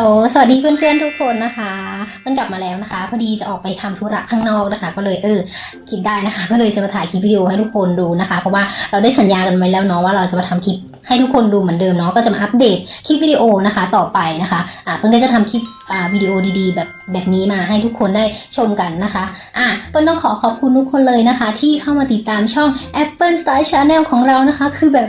ลสวัสดีเพื่อนๆทุกคนนะคะเพิ่งกลับมาแล้วนะคะ พอดีจะออกไปทำธุระข้างนอกนะคะ ก็เลยเออคิดได้นะคะ ก็เลยจะมาถ่ายคลิปวิดีโอให้ทุกคนดูนะคะ เพราะว่าเราได้สัญญากันไว้แล้วเนาะว่าเราจะมาทำคลิปให้ทุกคนดูเหมือนเดิมเนาะก็จะมาอัปเดตคลิปวิดีโอนะคะต่อไปนะคะอ่าเพิ่งก็จะทำคลิปอ่าวิดีโอดีๆ แบบแบบนี้มาให้ทุกคนได้ชมกันนะคะอ่าเปิ้ลต้องขอขอบคุณทุกคนเลยนะคะ ที่เข้ามาติดตามช่อง Apple Style Channel ของเรานะคะ คือแบบ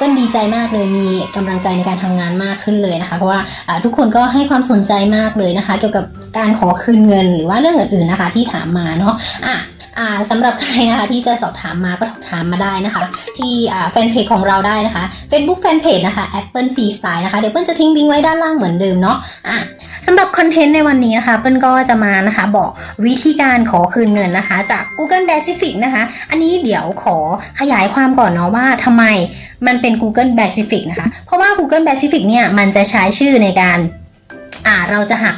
เปิ้ลดีใจมากเลยมีกำลังใจในการทำงานมากขึ้นเลยนะคะ เพราะว่าทุกคนก็ให้ความสนใจมากเลยนะคะ เกี่ยวกับการขอคืนเงินหรือว่าเรื่องอื่นๆนะคะที่ถามมาเนาะอะ สำหรับใครนะคะที่จะสอบถามมาก็สอบถามมาได้นะคะ ที่แฟนเพจของเราได้นะคะ Facebook Fanpage นะคะ Apple Freestyle นะคะ เดี๋ยวเปิ้ลจะทิ้งลิงก์ไว้ด้านล่างเหมือนเดิมเนาะอะสำหรับคอนเทนต์ในวันนี้นะคะเปิ้ลก็จะมานะคะ บอกวิธีการขอคืนเงินนะคะ จาก Google Pacific นะคะ อันนี้เดี๋ยวขอขยายความก่อนเนาะว่าทำไมมันเป็น Google Pacific นะคะ เพราะว่า Google Pacific เนี่ยมันจะใช้ชื่อในการอ่าเราจะหัก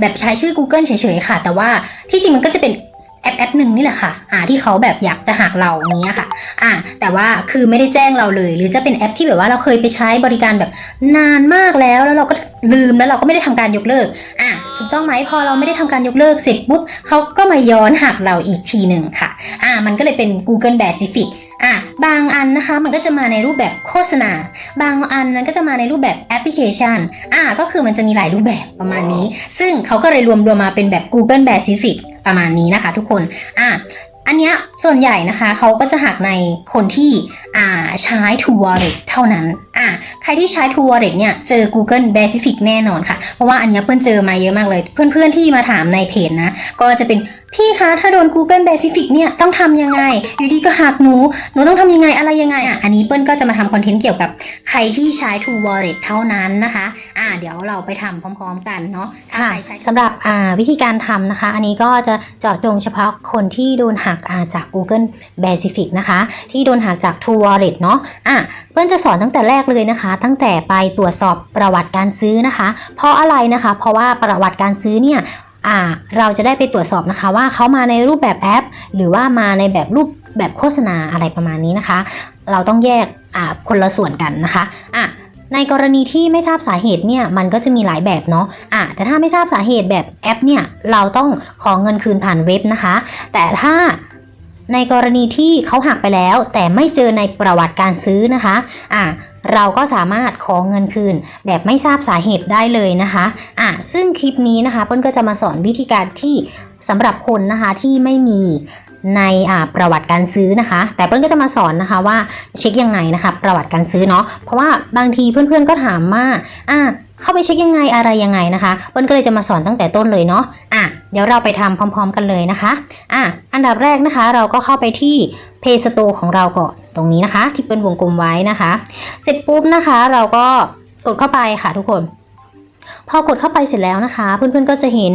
แบบใช้ชื่อ Google เฉยๆค่ะ แต่ว่าที่จริงมันก็จะเป็น แอปแอปหนึ่งนี่แหละค่ะ อ่า ที่เขาแบบอยากจะหักเราเงี้ยค่ะ อ่า แต่ว่าคือไม่ได้แจ้งเราเลย หรือจะเป็นแอปที่แบบว่าเราเคยไปใช้บริการแบบนานมากแล้ว แล้วเราก็ลืมแล้วเราก็ไม่ได้ทำการยกเลิก อ่าถูกต้องไหมพอเราไม่ได้ทำการยกเลิกเสร็จปุ๊บเขาก็มาย้อนหักเราอีกทีหนึ่งค่ะ อ่า มันก็เลยเป็น Google Pacific อะบางอันนะคะมันก็จะมาในรูปแบบโฆษณา บางอันมันก็จะมาในรูปแบบแอปพลิเคชัน อะก็คือมันจะมีหลายรูปแบบประมาณนี้ ซึ่งเขาก็เลยรวมรวมมาเป็นแบบ Google Pacific ประมาณนี้นะคะ ทุกคนอะอันเนี้ยส่วนใหญ่นะคะเขาก็จะหักในคนที่อ่าใช้ True Wallet เท่านั้น อะใครที่ใช้ True Wallet เนี่ยเจอ Google Pacific แน่นอนค่ะ เพราะว่าอันเนี้ยเพื่อนเจอมาเยอะมากเลย เพื่อนๆที่มาถามในเพจนะ ก็จะเป็นพี่คะถ้าโดน Google Pacific เนี่ยต้องทำยังไง อยู่ดีก็หักหนู หนูต้องทำยังไงอะไรยังไงอะอันนี้เปิ้ลก็จะมาทำคอนเทนต์เกี่ยวกับใครที่ใช้ True Wallet เท่านั้นนะคะ อ่าเดี๋ยวเราไปทำพร้อม ๆ กันเนาะถ้าใครใช้สำหรับอ่าวิธีการทำนะคะ อันนี้ก็จะเจาะจงเฉพาะคนที่โดนหักอ่าจาก Google Pacific นะคะ ที่โดนหักจาก True Wallet เนาะอะเปิ้ลจะสอนตั้งแต่แรกเลยนะคะ ตั้งแต่ไปตรวจสอบประวัติการซื้อนะคะ เพราะอะไรนะคะ เพราะว่าประวัติการซื้อเนี่ยเราจะได้ไปตรวจสอบนะคะว่าเขามาในรูปแบบแอป หรือว่ามาในแบบรูปแบบโฆษณาอะไรประมาณนี้นะคะ เราต้องแยกคนละส่วนกันนะคะอะในกรณีที่ไม่ทราบสาเหตุเนี่ยมันก็จะมีหลายแบบเนาะอะแต่ถ้าไม่ทราบสาเหตุแบบแอปเนี่ยเราต้องขอเงินคืนผ่านเว็บนะคะ แต่ถ้าในกรณีที่เขาหักไปแล้ว แต่ไม่เจอในประวัติการซื้อนะคะอะ เราก็สามารถขอเงินคืน แบบไม่ทราบสาเหตุได้เลยนะคะอะซึ่งคลิปนี้นะคะเปิ้ลก็จะมาสอนวิธีการที่สำหรับคนนะคะที่ไม่มีในประวัติการซื้อนะคะ แต่เปิ้นก็จะมาสอนนะคะว่าเช็คยังไงนะคะ ประวัติการซื้อเนาะเพราะว่าบางทีเพื่อนๆก็ถามว่าอะ เข้าไปเช็คยังไงอะไรยังไงนะคะเปิ้ลก็เลยจะมาสอนตั้งแต่ต้นเลยเนาะอะเดี๋ยวเราไปทำพร้อม ๆ กันเลยนะคะอะอันดับแรกนะคะ เราก็เข้าไปที่ Play Store ของเราก่อนตรงนี้นะคะ ที่เป็นวงกลมไว้นะคะ เสร็จปุ๊บนะคะ เราก็กดเข้าไปค่ะทุกคน พอกดเข้าไปเสร็จแล้วนะคะ เพื่อนๆก็จะเห็น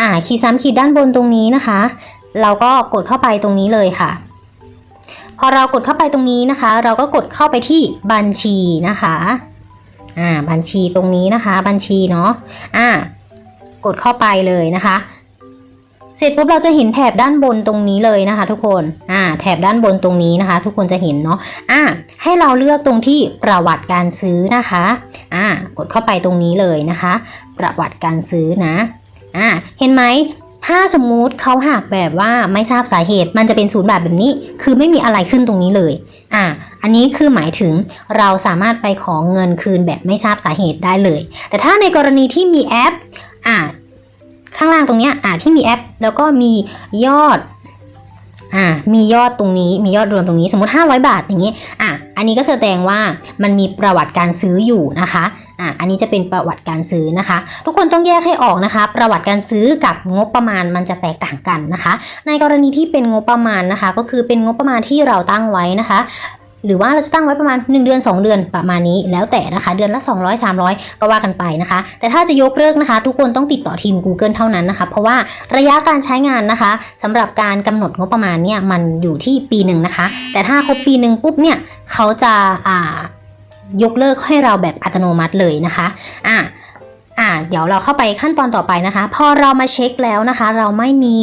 อ่าขีดซ้ำขีดด้านบนตรงนี้นะคะ เราก็กดเข้าไปตรงนี้เลยค่ะพอเรากดเข้าไปตรงนี้นะคะ เราก็กดเข้าไปที่บัญชีนะคะ อ่าบัญชีตรงนี้นะคะ บัญชีเนาะอ่ากดเข้าไปเลยนะคะ เสร็จปุ๊บเราจะเห็นแถบด้านบนตรงนี้เลยนะคะ ทุกคนอ่าแถบด้านบนตรงนี้นะคะ ทุกคนจะเห็นเนาะอ่าให้เราเลือกตรงที่ประวัติการซื้อนะคะอ่ากดเข้าไปตรงนี้เลยนะคะ ประวัติการซื้อนะอ่าเห็นไหม ถ้าสมมุติเขาหักแบบว่าไม่ทราบสาเหตุ มันจะเป็นศูนย์แบบแบบนี้ คือไม่มีอะไรขึ้นตรงนี้เลย อ่า อันนี้คือหมายถึงเราสามารถไปของเงินคืนแบบไม่ทราบสาเหตุได้เลย แต่ถ้าในกรณีที่มีแอป อ่า ข้างล่างตรงเนี้ย อ่าที่มีแอป แล้วก็มียอด อ่ามียอดตรงนี้มียอดรวมตรงนี้สมมติ 500 บาทอย่างนี้อะอันนี้ก็แสดงว่ามันมีประวัติการซื้ออยู่นะคะอะอันนี้จะเป็นประวัติการซื้อนะคะ ทุกคนต้องแยกให้ออกนะคะ ประวัติการซื้อกับงบประมาณมันจะแตกต่างกันนะคะ ในกรณีที่เป็นงบประมาณนะคะ ก็คือเป็นงบประมาณที่เราตั้งไว้นะคะ หรือว่าเราจะตั้งไว้ประมาณ 1 เดือน 2 เดือนประมาณนี้ แล้วแต่นะคะ เดือนละ 200 300 ก็ว่ากันไปนะคะ แต่ถ้าจะยกเลิกนะคะ ทุกคนต้องติดต่อทีม Google เท่านั้นนะคะ เพราะว่าระยะการใช้งานนะคะสำหรับการกำหนดงบประมาณเนี่ยมันอยู่ที่ปีหนึ่งนะคะ แต่ถ้าครบปีหนึ่งปุ๊บเนี่ยเขาจะอ่ายกเลิกให้เราแบบอัตโนมัติเลยนะคะอ่าอ่าเดี๋ยวเราเข้าไปขั้นตอนต่อไปนะคะ พอเรามาเช็คแล้วนะคะ เราไม่มี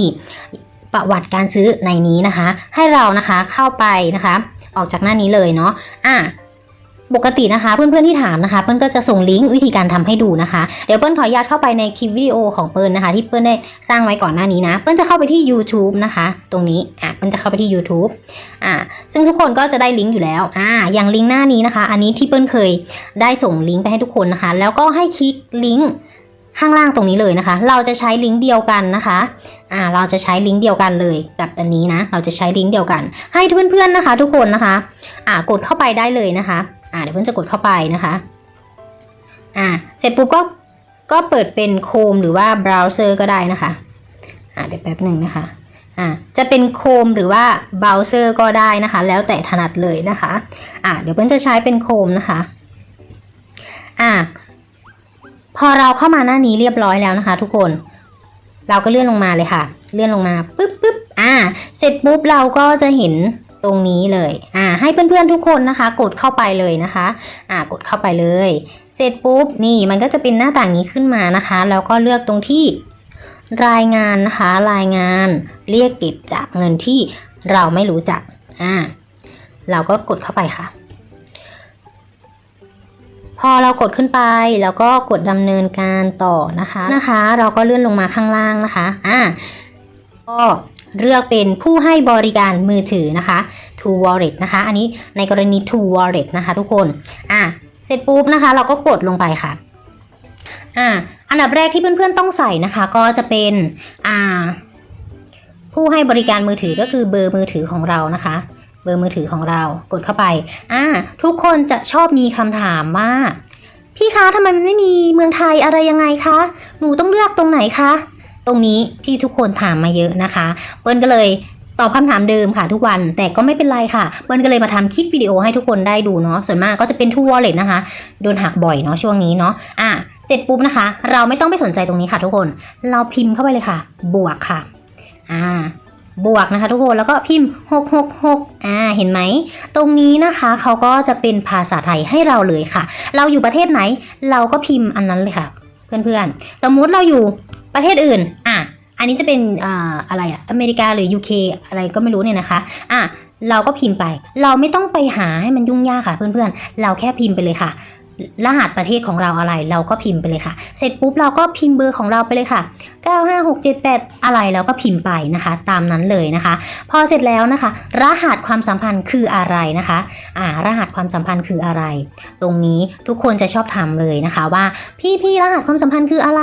ประวัติการซื้อในนี้นะคะ ให้เรานะคะเข้าไปนะคะ ออกจากหน้านี้เลยเนาะอะปกตินะคะ เพื่อนๆที่ถามนะคะเปิ้ลก็จะส่งลิงก์วิธีการทำให้ดูนะคะ เดี๋ยวเปิ้ลขออนุญาตเข้าไปในคลิปวิดีโอของเปิ้ลนนะคะ ที่เปิ้ลได้สร้างไว้ก่อนหน้านี้นะเปิ้ลจะเข้าไปที่ YouTube นะคะ ตรงนี้อะเปิ้ลจะเข้าไปที่ YouTube อ่าซึ่งทุกคนก็จะได้ลิงก์อยู่แล้วอ่าอย่างลิงก์หน้านี้นะคะ อันนี้ที่เปิ้ลเคยได้ส่งลิงก์ไปให้ทุกคนนะคะ แล้วก็ให้คลิกลิงก์ ข้างล่างตรงนี้เลยนะคะ เราจะใช้ลิงก์เดียวกันนะคะอ่าเราจะใช้ลิงก์เดียวกันเลยกับอันนี้นะ เราจะใช้ลิงก์เดียวกัน ให้เพื่อนๆนะคะ ทุกคนนะคะอ่ากดเข้าไปได้เลยนะคะอ่าเดี๋ยวเพื่อนจะกดเข้าไปนะคะอ่าเสร็จปุ๊บก็ก็เปิดเป็นโคมหรือว่าเบราว์เซอร์ก็ได้นะคะอ่าเดี๋ยวแป๊บหนึ่งนะคะอ่าจะเป็นโคมหรือว่าเบราว์เซอร์ก็ได้นะคะ แล้วแต่ถนัดเลยนะคะอ่าเดี๋ยวเพื่อนจะใช้เป็นโคมนะคะอ่า พอเราเข้ามาหน้านี้เรียบร้อยแล้วนะคะ ทุกคน เราก็เลื่อนลงมาเลยค่ะ เลื่อนลงมาปึ๊บปึ๊บอ่า เสร็จปุ๊บเราก็จะเห็นตรงนี้เลย อ่า ให้เพื่อนๆทุกคนนะคะ กดเข้าไปเลยนะคะ อ่า กดเข้าไปเลย เสร็จปุ๊บ นี่ มันก็จะเป็นหน้าต่างนี้ขึ้นมานะคะ แล้วก็เลือกตรงที่รายงานนะคะ รายงาน เรียกเก็บจากเงินที่เราไม่รู้จัก อ่า เราก็กดเข้าไปค่ะ พอเรากดขึ้นไปแล้วก็กดดำเนินการต่อนะคะนะคะ เราก็เลื่อนลงมาข้างล่างนะคะอ่าก็เลือกเป็นผู้ให้บริการมือถือนะคะ True Wallet นะคะ อันนี้ในกรณี True Wallet นะคะทุกคนอะเสร็จปุ๊บนะคะ เราก็กดลงไปค่ะอ่าอันดับแรกที่เพื่อนๆต้องใส่นะคะ ก็จะเป็นอ่าผู้ให้บริการมือถือก็คือเบอร์มือถือของเรานะคะ เบอร์มือถือของเรากดเข้าไปอ่าทุกคนจะชอบมีคำถามว่าพี่คะทำไมมันไม่มีเมืองไทยอะไรยังไงคะ หนูต้องเลือกตรงไหนคะ ตรงนี้ที่ทุกคนถามมาเยอะนะคะเปิ้ลก็เลยตอบคำถามเดิมค่ะทุกวันแต่ก็ไม่เป็นไรค่ะเปิ้ลก็เลยมาทำคลิปวิดีโอให้ทุกคนได้ดูเนาะส่วนมากก็จะเป็น True Wallet นะคะ โดนหักบ่อยเนาะช่วงนี้เนาะอะเสร็จปุ๊บนะคะ เราไม่ต้องไปสนใจตรงนี้ค่ะทุกคน เราพิมพ์เข้าไปเลยค่ะ บวกค่ะอ่า บวกนะคะทุกคนแล้วก็พิมพ์ 666อ่าเห็นไหม ตรงนี้นะคะเขาก็จะเป็นภาษาไทยให้เราเลยค่ะ เราอยู่ประเทศไหน เราก็พิมพ์อันนั้นเลยค่ะ เพื่อนๆ สมมุติเราอยู่ประเทศอื่นอะอันนี้จะเป็นอ่าอะไรอะอเมริกาหรือ UK อะไรก็ไม่รู้เนี่ยนะคะอะเราก็พิมพ์ไป เราไม่ต้องไปหาให้มันยุ่งยากค่ะเพื่อนๆ เราแค่พิมพ์ไปเลยค่ะ รหัสประเทศของเราอะไร เราก็พิมพ์ไปเลยค่ะ เสร็จปุ๊บเราก็พิมพ์เบอร์ของเราไปเลยค่ะ 95678 อะไรเราก็พิมพ์ไปนะคะ ตามนั้นเลยนะคะ พอเสร็จแล้วนะคะ รหัสความสัมพันธ์คืออะไรนะคะอ่ารหัสความสัมพันธ์คืออะไร ตรงนี้ทุกคนจะชอบถาเลยนะคะว่าพี่พี่รหัสความสัมพันธ์คืออะไร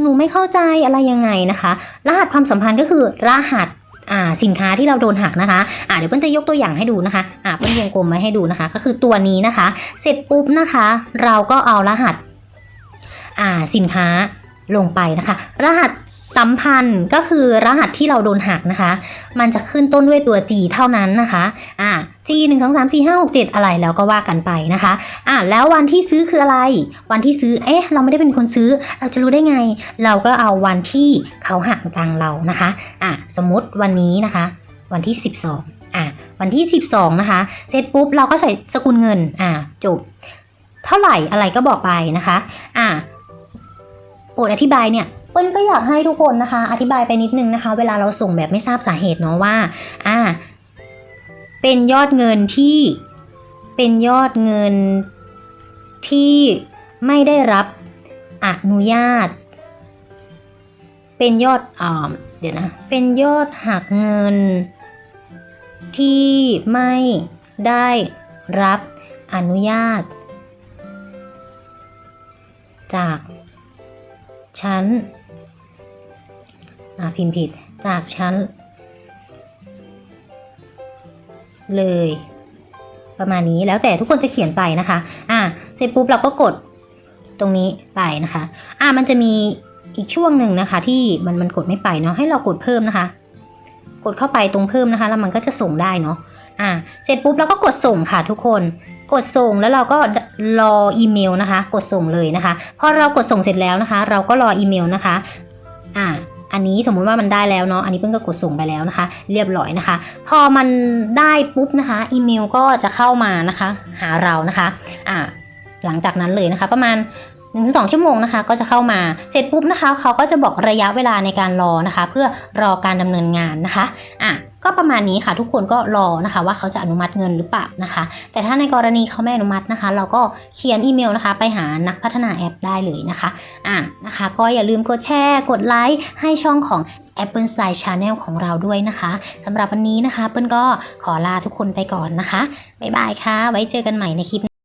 หนูไม่เข้าใจอะไรยังไงนะคะ รหัสความสัมพันธ์ก็คือรหัส อ่าสินค้าที่เราโดนหักนะคะอ่าเดี๋ยวเปิ้ลจะยกตัวอย่างให้ดูนะคะอ่าเปิ้ลวงกลมไว้ให้ดูนะคะ ก็คือตัวนี้นะคะ เสร็จปุ๊บนะคะ เราก็เอารหัสอ่าสินค้า ลงไปนะคะ รหัสสัมพันธ์ก็คือรหัสที่เราโดนหักนะคะ มันจะขึ้นต้นด้วยตัว G เท่านั้นนะคะอ่า G 1 2 3 4 5 6 7 อะไรแล้วก็ว่ากันไปนะคะอ่าแล้ววันที่ซื้อคืออะไร วันที่ซื้อเอ๊ะเราไม่ได้เป็นคนซื้อ เราจะรู้ได้ไง เราก็เอาวันที่เขาหักตังเรานะคะอ่าสมมติวันนี้นะคะ วันที่ 12อ่าวันที่ 12 นะคะ เสร็จปุ๊บเราก็ใส่สกุลเงินอ่าจบ เท่าไหร่อะไรก็บอกไปนะคะอ่า โปรดอธิบายเนี่ยเปิ้ลก็อยากให้ทุกคนนะคะ อธิบายไปนิดนึงนะคะ เวลาเราส่งแบบไม่ทราบสาเหตุเนาะว่าอ่า เป็นยอดเงินที่เป็นยอดเงินที่ไม่ได้รับอนุญาต เป็นยอดอ่าเดี๋ยวนะ เป็นยอดหักเงิน ที่ไม่ได้รับอนุญาต จาก ชั้นอ่าพิมพ์ผิดจากชั้น เลย ประมาณนี้แล้วแต่ทุกคนจะเขียนไปนะคะ อ่าเสร็จปุ๊บเราก็กดตรงนี้ไปนะคะ อ่ามันจะมีอีกช่วงหนึ่งนะคะ ที่มันมันกดไม่ไปเนาะให้เรากดเพิ่มนะคะ กดเข้าไปตรงเพิ่มนะคะ แล้วมันก็จะส่งได้เนาะ อ่าเสร็จปุ๊บเราก็กดส่งค่ะทุกคน กดส่งแล้วเราก็รออีเมลนะคะ กดส่งเลยนะคะพอเรากดส่งเสร็จแล้วนะคะ เราก็รออีเมลนะคะอ่าอันนี้สมมุติว่ามันได้แล้วเนาะ อันนี้เพิ่งก็กดส่งไปแล้วนะคะ เรียบร้อยนะคะ พอมันได้ปุ๊บนะคะ อีเมลก็จะเข้ามานะคะ หาเรานะคะ อ่า หลังจากนั้นเลยนะคะ ประมาณ 1-2 ชั่วโมงนะคะ ก็จะเข้ามาเสร็จปุ๊บนะคะ เขาก็จะบอกระยะเวลาในการรอนะคะ เพื่อรอการดำเนินงานนะคะอะก็ประมาณนี้ค่ะ ทุกคนก็รอนะคะ ว่าเขาจะอนุมัติเงินหรือเปล่านะคะ แต่ถ้าในกรณีเขาไม่อนุมัตินะคะ เราก็เขียนอีเมลนะคะ ไปหานักพัฒนาแอปได้เลยนะคะอะนะคะ ก็อย่าลืมกดแชร์ กดไลค์ให้ช่องของ Apple Side Channel ของเราด้วยนะคะสำหรับวันนี้นะคะ เปิ้ลก็ขอลาทุกคนไปก่อนนะคะบ๊ายบายค่ะ ไว้เจอกันใหม่ในคลิป